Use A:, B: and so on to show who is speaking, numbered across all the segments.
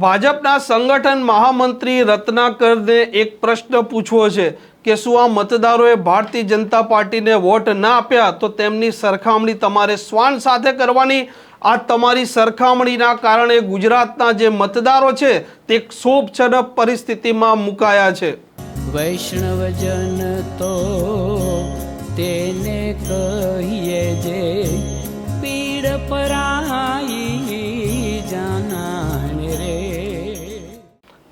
A: ભાજપના સંગઠન મહામંત્રી રત્નાકરને એક પ્રશ્ન પૂછવો છે કે શું આ મતદારોએ ભારતીય જનતા પાર્ટીને વોટ ના આપ્યા તો તેમની સરખામણી તમારે શ્વાન સાથે કરવાની? આ તમારી સરખામણીના કારણે ગુજરાતના જે મતદારો છે તે ક્ષોભજનક પરિસ્થિતિમાં મુકાયા છે.
B: વૈષ્ણવજન તો તેને કહીએ જે પીડ પરાઈ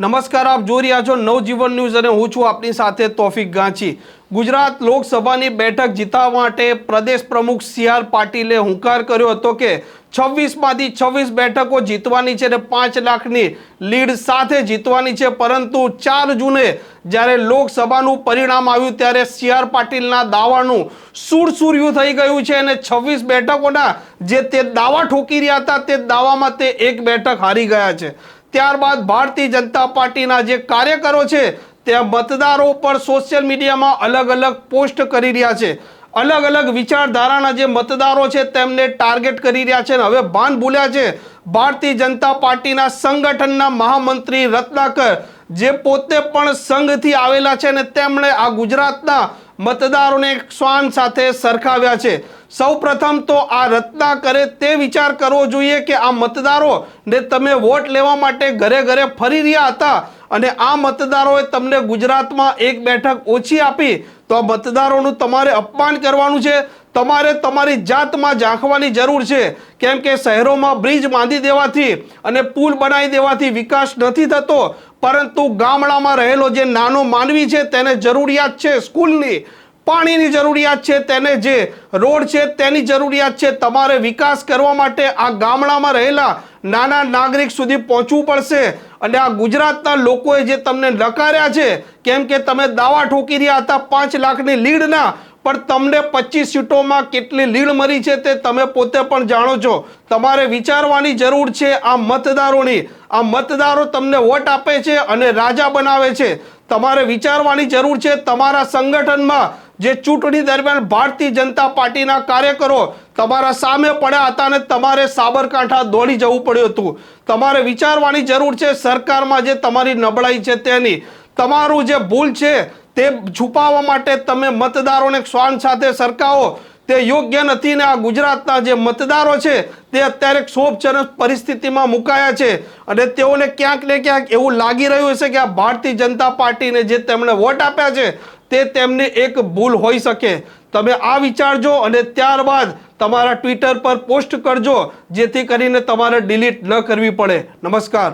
A: નમસ્કાર, આપ જોઈ રહ્યા છો નવજીવન ન્યૂઝ અને હું છું આપની સાથે તોફિક ગાંચી. ગુજરાત લોકસભાની બેઠક જીતવા માટે પ્રદેશ પ્રમુખ સી આર પાટીલે હુંકાર કર્યો હતો કે છવ્વીસમાંથી છવ્વીસ બેઠકો જીતવાની છે અને પાંચ લાખની લીડ સાથે જીતવાની છે. પરંતુ ચાર જૂને જ્યારે લોકસભાનું પરિણામ આવ્યું ત્યારે સી આર પાટીલના દાવાનું સુરસુર્યું થઈ ગયું છે અને છવ્વીસ બેઠકોના જે તે દાવા ઠોકી રહ્યા હતા તે દાવામાં તે એક બેઠક હારી ગયા છે. ત્યારબાદ ભારતીય જનતા પાર્ટીના જે કાર્યકરો છે, તે મતદારો પર સોશિયલ મીડિયામાં અલગ અલગ પોસ્ટ કરી રહ્યા છે. અલગ અલગ વિચારધારાના જે મતદારો છે, તેમને ટાર્ગેટ કરી રહ્યા છે અને હવે ભાન ભૂલ્યા છે. ભારતીય જનતા પાર્ટીના સંગઠનના મહામંત્રી રત્નાકર, જે પોતે પણ સંઘથી આવેલા છે અને તેમણે આ ગુજરાતના મતદારોને શ્વાન સાથે સરખાવ્યા છે. સૌ પ્રથમ તો આ રત્નાકરે તે વિચાર કરવો જોઈએ કે આ મતદારો ને તમે વોટ લેવા માટે ઘરે ઘરે ફરી રહ્યા હતા અને આ મતદારોએ તમને ગુજરાતમાં એક બેઠક ઓછી આપી, તો આ મતદારોનું તમારે અપમાન કરવાનું છે. તમારે તમારી જાતમાં ઝાંખવાની જરૂર છે. કેમ કે શહેરોમાં બ્રિજ બાંધી દેવાથી અને પુલ બનાવી દેવાથી વિકાસ નથી થતો. પરંતુ ગામડામાં રહેલો જે નાનો માનવી છે, તેને જરૂરિયાત છે સ્કૂલની. પાણીની જરૂરિયાત છે, તેને જે રોડ છે, તેની જરૂરિયાત છે. તમારે વિકાસ કરવા માટે આ ગામડામાં રહેલા નાના નાગરિક સુધી પહોંચવું પડશે. અને આ ગુજરાતના લોકોએ જે તમને નકાર્યા છે, કેમ કે તમે દાવા ઠોકી રહ્યા હતા, પાંચ લાખની લીડના પણ તમને પચીસ સીટોમાં કેટલી લીડ મળી છે તે તમે પોતે પણ જાણો છો. તમારે વિચારવાની જરૂર છે આ મતદારોની. આ મતદારો તમને વોટ આપે છે અને રાજા બનાવે છે. તમારે વિચારવાની જરૂર છે તમારા સંગઠનમાં જે ચૂંટણી દરમિયાન ભારતીય જનતા પાર્ટીના કાર્યકરો તમારા સામે પડ્યા હતા અને તમારે સાબરકાંઠા દોડી જવું પડ્યું હતું. તમારે વિચારવાની જરૂર છે સરકારમાં જે તમારી નબળાઈ છે તેની. તમારું જે ભૂલ છે તે છુપાવવા માટે તમે મતદારોને શ્વાન સાથે સરકાવો. તે યોગ્ય નથી ને આ ગુજરાતના જે મતદારો છે, તે અત્યારે ક્ષોભજનક પરિસ્થિતિમાં મુકાયા છે. અને તેઓને ક્યાંક ને ક્યાંક એવું લાગી રહ્યું છે કે આ ભારતીય જનતા પાર્ટીને જે તેમણે વોટ આપ્યા છે, તે તેમની એક ભૂલ હોઈ શકે. તમે આ વિચારજો અને ત્યારબાદ તમારા ટ્વિટર પર પોસ્ટ કરજો, જેથી કરીને તમારે ડિલીટ ન કરવી પડે. નમસ્કાર.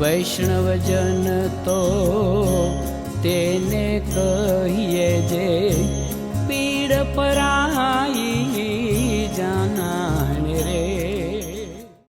B: વૈષ્ણવજન તો તેને કહીએ જે પીડ પર